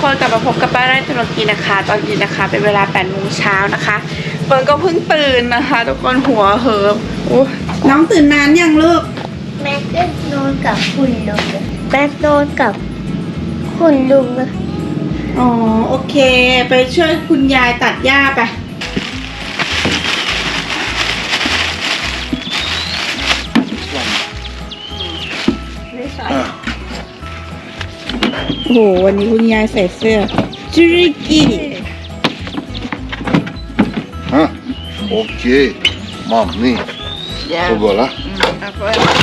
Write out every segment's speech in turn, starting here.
คนกลับมาพบกับบ้านไร่ตุรกีนะคะ ตอนนี้นะคะ เป็นเวลา8โมงเช้านะคะเฟิร์นก็เพิ่งตื่นนะคะ ทุกคนหัวเหิมโอ้น้องตื่นนานยังลูกแม็กก็นอนกับคุณลุงแม็กนอนกับคุณลุงนะอ๋อโอเค ไปช่วยคุณยายตัดหญ้าไป โอ้โหวันนี้คุณยายใส่เสื้อจูริกิ Ha? Okey. Mamni. ยา Så bara. ค่ะ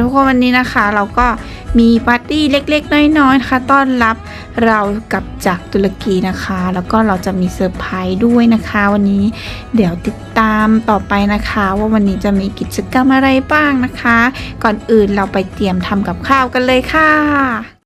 ทุกคนวันนี้นะคะเราก็มีปาร์ตี้เล็กๆ น้อยๆนะคะต้อนรับเรากลับจากตุรกีนะคะ แล้วก็เราจะมีเซอร์ไพรส์ด้วยนะคะ วันนี้เดี๋ยวติดตามต่อไปนะคะ ว่าวันนี้จะมีกิจกรรมอะไรบ้างนะคะ ก่อนอื่นเราไปเตรียมทำกับข้าวกันเลยค่ะ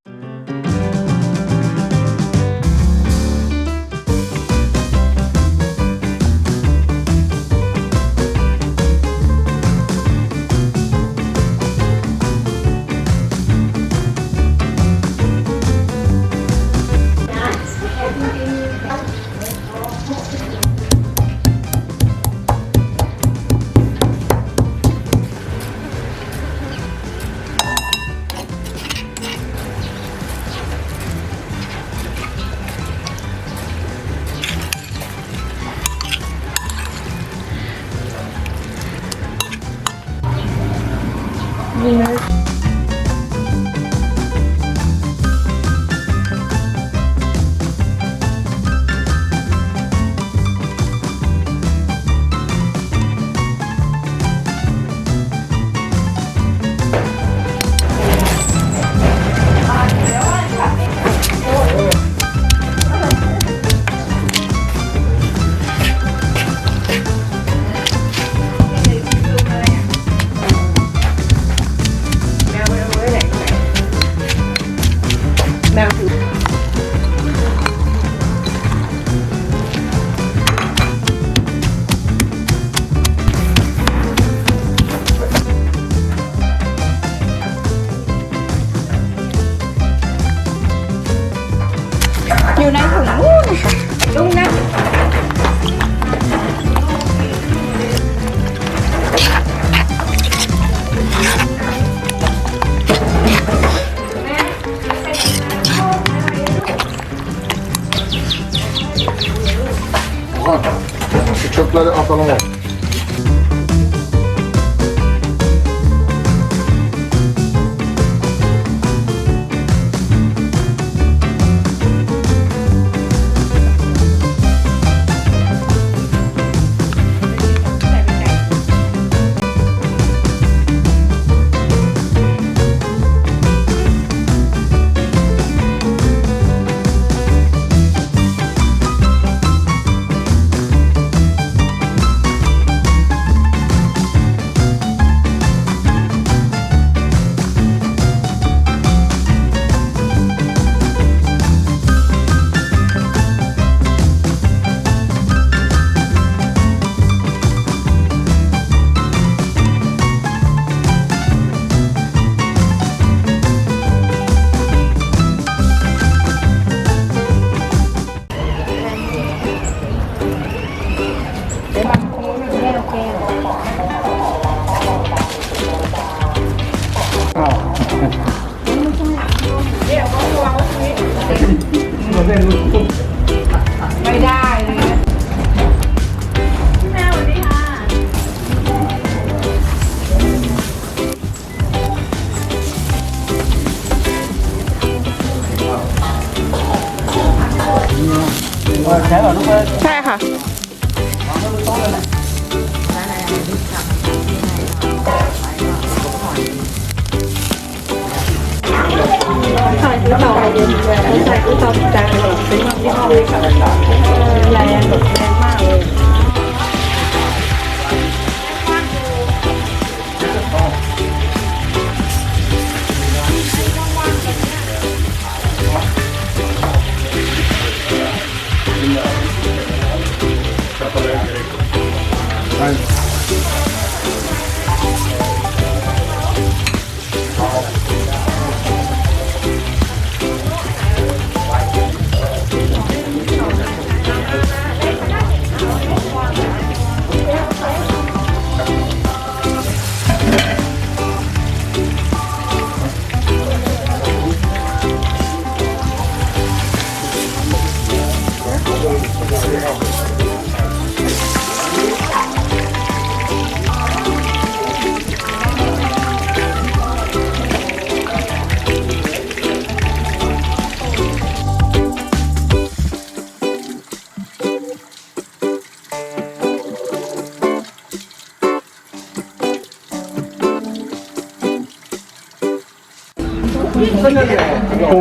กุ้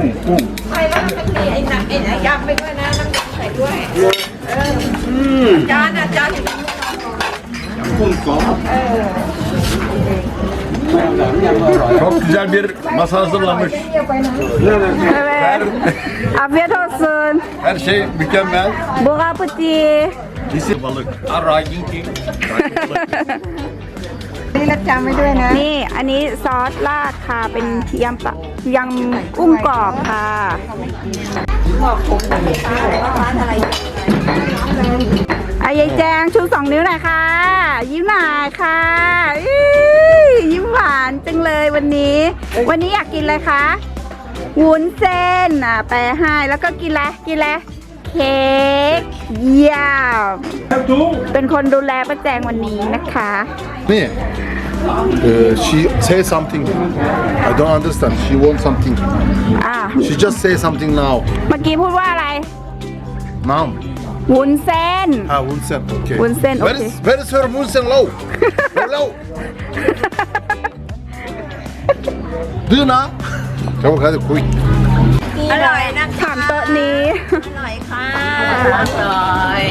งกุ้ง Çok güzel bir masa hazırlamış. Evet. Afiyet olsun. Her şey mükemmel. Buka putih. Lisi balık. Aragin ki. นี่รับจำไว้ด้วยนะ นี่ อันนี้ซอสราดค่ะ เป็นยำปะ ยำกุ้งกรอบค่ะอายายแจงชูสองนิ้วหน่อยค่ะ ยิ้มหน่อยค่ะอื้อยิ้มหวานจังเลยวันนี้ วันนี้อยากกินอะไรคะวุ้นเส้นอะแปลให้แล้วก็กินอะไรกินอะไรเค้กเยี่ยมเป็นคนดูแลป้าแจงวันนี้นะคะ Me. Uh, she say something. I don't understand. She wants something. อ่ะ She just say something now. เมื่อกี้พูดว่าอะไร Now. วุ้นเส้น Ha, Wunsen. Okay. Wunsen, Where okay. is where is her Wunsen low? Her low. Do now. Çabuk hadi koy. อร่อยนะ ถามโต๊ะ นี้ อร่อยค่ะ อร่อย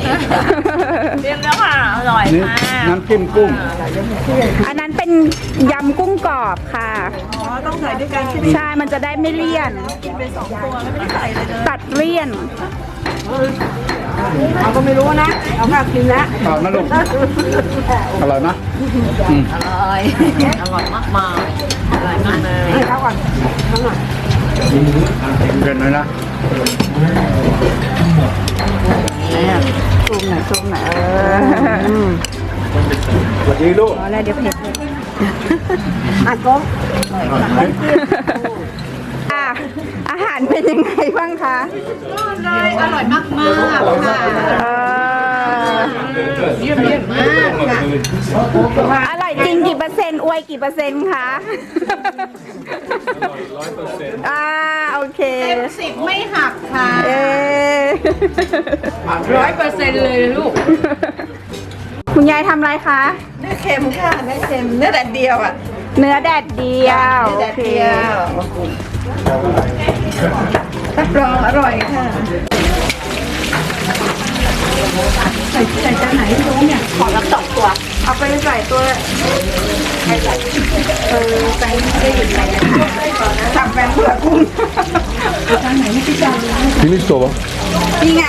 เรียกแล้วค่ะ อร่อยค่ะน้ำจิ้มกุ้ง อันนั้นเป็นยำกุ้งกรอบค่ะ อ๋อ ต้องใส่ด้วยกันใช่ไหมใช่ มันจะได้ไม่เลี่ยน กินเป็นสองตัวแล้วไม่ได้ใส่เลยเลยตัดเลี่ยน เราก็ไม่รู้นะ เอาค่ะกินแล้วเอานะลูก อร่อยไหมอร่อย อร่อยมากมายอร่อยมากเลยเผ็ดหน่อยนะ ซูมหน่อยซูมหน่อยเออสวัสดีลูกพอแล้วเดี๋ยวเผ็ดอะก้มอะอาหารเป็นยังไงบ้างคะเลยอร่อยมากมากค่ะเออเยี่ยมเยี่ยมมากค่ะอร่อย จริงกี่เปอร์เซ็นต์อวยกี่เปอร์เซ็นต์คะอ่าโอเคเต็มสิบไม่หักค่ะเอร้อยเปอร์เซ็นต์เลยลูก คุณยายทำอะไรคะเนื้อเค็มค่ะเนื้อเค็มเนื้อแดดเดียวอะเนื้อแดดเดียวเนื้อแดดเดียวโอครับรองอร่อยค่ะใส่ใส่จานไหนไม่รู้เนี่ยขอรับสองตัว เอาไปใส่ตัว เออใส่ไม่ได้ใส่ก่อนนะ ทำแบงเผือกกุ้ง จานไหนไม่ใช่จานนี้ Finish soba. นี่ไง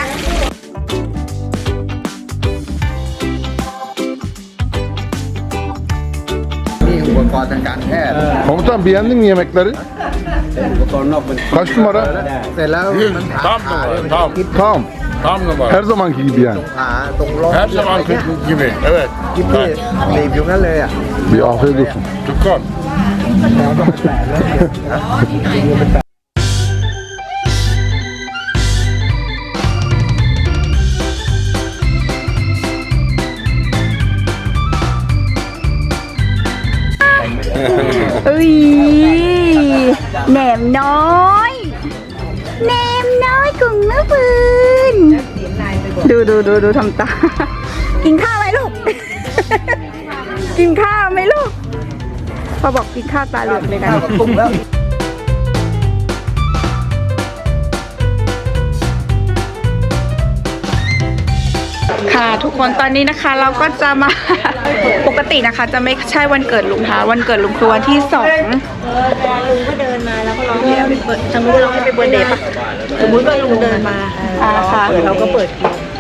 นี่อุปกรณ์ทางการแพทย์ Komutan beğendin mi yemekleri? อุปกรณ์นอกเป็น Kaç numara? เสร็จแล้วมันขา Tam ขา numara, tam. Tamam. Tam numara. Her zamanki gibi yani. Ha, doğru. Her zaman kırk gibi. Evet. Gibi. Deyip yok hele ya. Bir afiyet olsun. Dükkan. Ui, nèm nói Nèm nói cùng nước ơi ดูดูดูดูทำตา กินข้าวไหมลูก กินข้าวไหมลูกพอบอกกินข้าวตาเหลือกเลยนะปุ้งแล้วค่ะทุกคนตอนนี้นะคะเราก็จะมาปกตินะคะ จะไม่ใช่วันเกิดลุงค่ะวันเกิดลุงคือวันที่สองลุงก็เดินมาแล้วก็ร้องให้เปิดจังรู้ราองให้เปเบิร์เดย์ปะสมมติว่าลุงเดินมาค่ะเราก็เปิด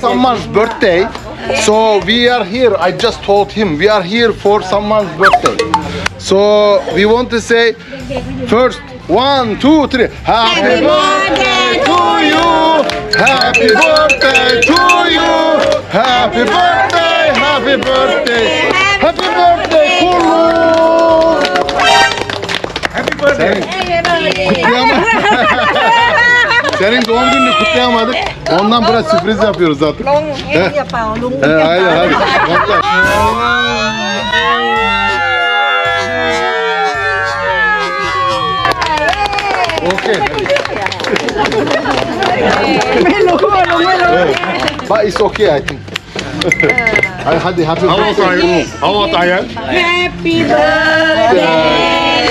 someone's birthday, so we are here. I just told him we are here for someone's birthday. So we want to say first one, two, three. Happy birthday to you. Happy birthday to you. Happy birthday. Happy birthday. Happy birthday Kulu. Happy birthday. Senin doğum gününü kutlayamadık. Ondan biraz sürpriz yapıyoruz artık. Long hem yapalım. Long He, yapalım. aynen hadi. Kutla. Okey. Evet. But it's okay I think. hadi hadi happy How old are you? How old are you? Happy birthday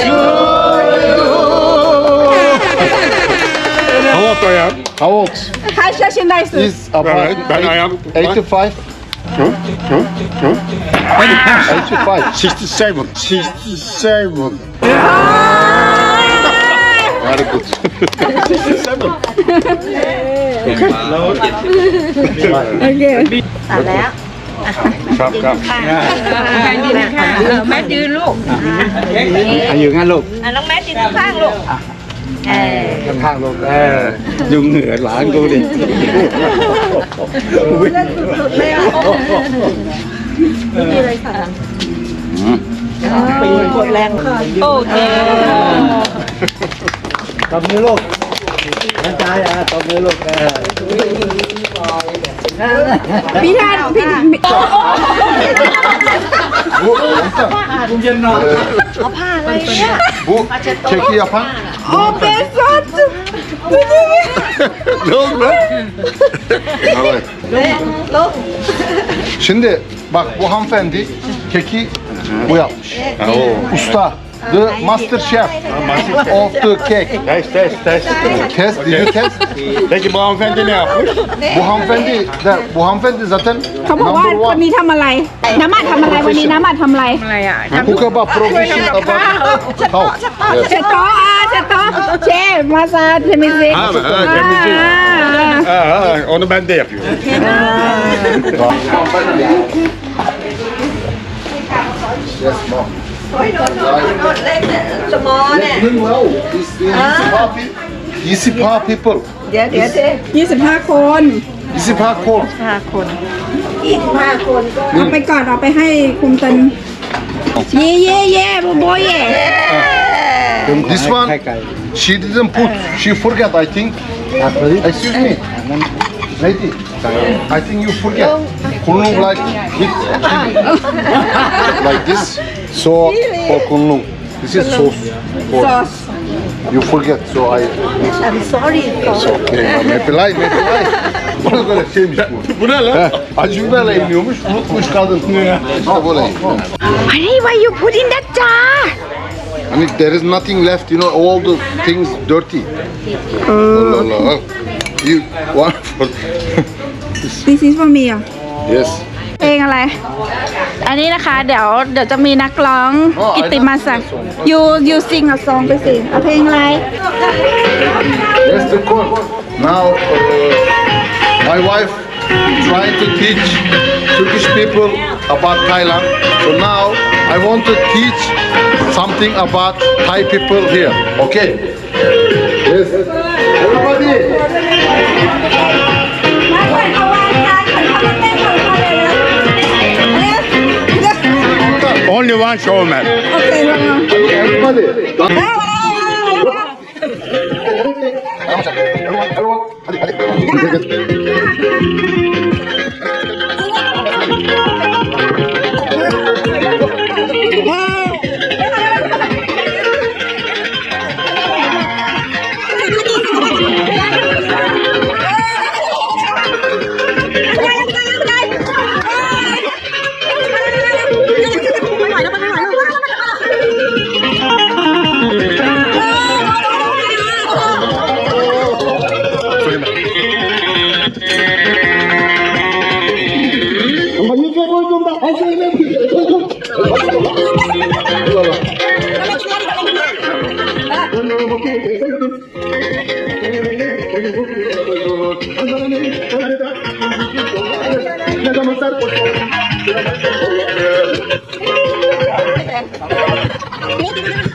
to you. How old are you? How old Kaç yaşındaysın? is about Ben, ben I am 85? Huh? Huh? Huh? 85. 67. 67. Very good. โอเค ตัดแล้ว Come, come. แม่ยืนลูก อายุงั้นลูก อ่ะน้องแม่ยืนข้างๆลูก เออข้างๆลูกเออยุงเหนือหลานกูดิกดแรงโอเคตบมือลูกกระจายอะตบมือลูกเออพี่ท่านพี่ Bu komutan. Bu keki yapan โอเปซอ Bu keki yapan... Aa ben sattım. Bu ne ne oldu lan? evet. Şimdi bak bu hanımefendi keki bu yapmış. Oo. Usta The master chef of the cake. Test, test, test. Test, did you test? Peki bu hanımefendi ne yapmış? Bu hanımefendi de, bu hanımefendi zaten เขาบอกว่า number วัน one. นี้ทำอะไร น้ำมันทำอะไรวันนี้น้ำมันทำอะไร อะไรอ่ะ Cook about profession about how? Yes. เชโตะอ่ะเชโตะเชฟมาซาเทมิซิ Ha, ha, temizlik. Ha, ha, onu ben de yapıyorum. Yes, mom. สมอเนี่ย No, no, it's the Easy Pa people. Easy Pa people. เดี๋ยวเดี๋ยวเดี๋ยวยี่สิบห้าคน Easy Pa call. ห้าคนยี่สิบห้าคนก็เอาไปก่อนเอาไปให้คุณตันเย่เย่เย่โบโบเย่ This one ไข่ไก่ she didn't put. She forget, I think. ตัดเลย Excuse me, lady. I think you forget. Kunlung like with like this. So for kunlung, this is sauce. For, Sauce. You forget, so I. I'm sorry It's okay. Maybe lie, maybe lie. Bana böyle şeymiş bu. Bu ne lan? Heh, Acı biberle iniyormuş, unutmuş kadın. İşte böyle. อันนี้ why you put in that jar I mean, there is nothing left, you know, all the things dirty. Allah Allah. You one for this is for me อ่ะ yes. เพลงอะไร อันนี้นะคะ เดี๋ยวเดี๋ยวจะมีนักร้องอ๋อกิตติมาศักดิ์ you you sing a song ไปสิเอาเพลงอะไร Yes, the court. Now, uh, my wife trying to teach Turkish people about Thailand. So now I want to teach something about Thai people here. Okay? Yes. Everybody. only one showman. Okay, Yeah.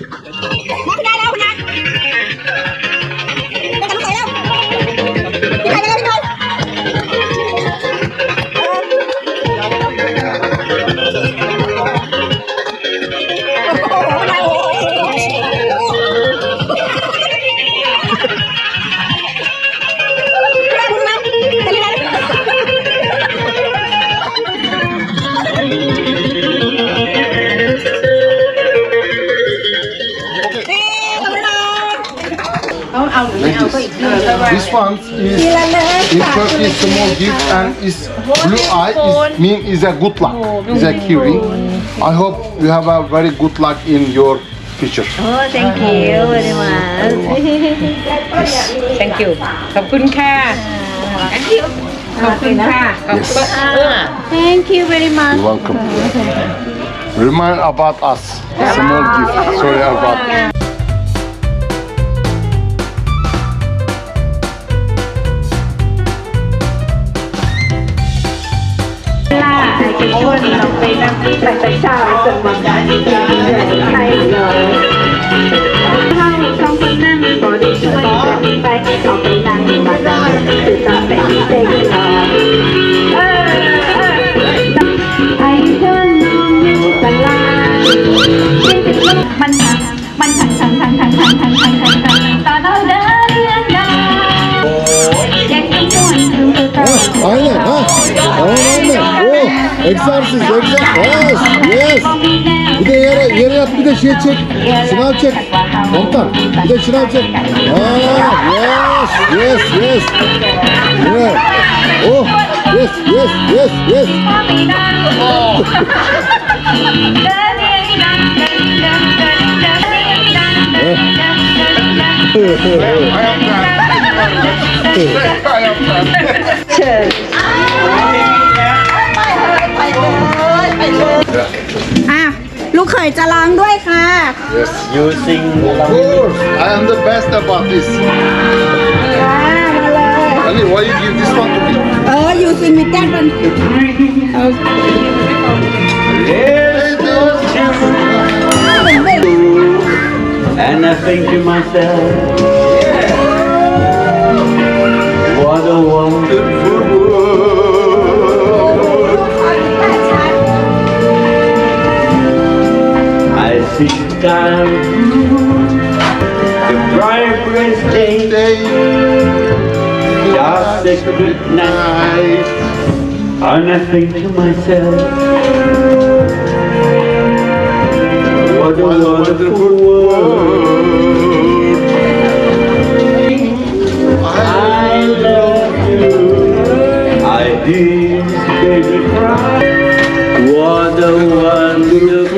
This one is in Turkey small gift and is blue eye is mean is a good luck. Is a kiwi. I hope you have a very good luck in your future. Oh thank you very much thank you ขอบคุณค่ะ thank you ขอบคุณค่ะ Yes. Thank you very much You're welcome. Remind about us. Small gift. Sorry about. โอ้ยเไปนั่ที่แต่แต่เช้าจนวันนี้ใช่เลยถ้าเราต้งคนนั่งก็ได้ช่วยไปเอาไปนั่มาได้ตื่นตาแต่ที่เต็มตาเออเออไอ้เพื่อนน้องอยู่ตลาดมันทังมันทังทังทังทังทังทังทัง Egzersiz, egzersiz. Yes, yes. Bir de yere, yere yat bir de şey çek. Şınav çek. Komutan. Bir de şınav çek. Ah, yes, yes, yes. Yeah. Oh, yes, yes, yes, yes. Ah, อะลูกเขยจะร้องด้วยค่ะ Yes. You sing. Of course. I am the best about this. Ali, why you give this one to me? เอออยู่ซินวิจันมัน And I think to myself, what a wonderful Think I'm the brightest day, a night. night. And I think to myself, what a wonderful world. I love you. I did baby cry. What a wonderful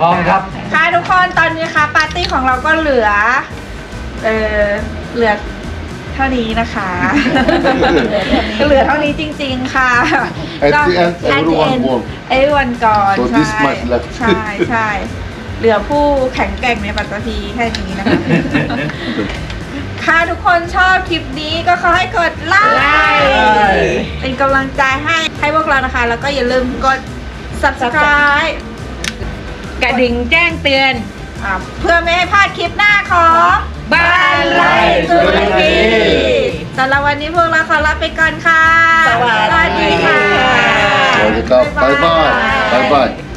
พร้อมครับ ค่ะทุกคนตอนนี้ค่ะปาร์ตี้ของเราก็เหลือ เออเหลือเท่านี้นะคะก็เหลือเท่านี้จริง ๆ ค่ะ At ก็ the end, at the everyone end won. everyone ก่อน So ใช่ this much left. ใช่ใช่เหลือผู้แข็งแกร่งในปัตตภีแค่นี้นะคะ ค่ะทุกคนชอบคลิปนี้ก็ขอให้กดไลค์เป็นกำลังใจให้ให้พวกเรานะคะ แล้วก็อย่าลืมกด subscribe กระดิ่งแจ้งเตือน อ่าเพื่อไม่ให้พลาดคลิปหน้าของบ้านไร่สุรพีสำหรับวันนี้พวกเราขอลาไปก่อนค่ะสวัสดีค่ะ Bye bye. Bye bye.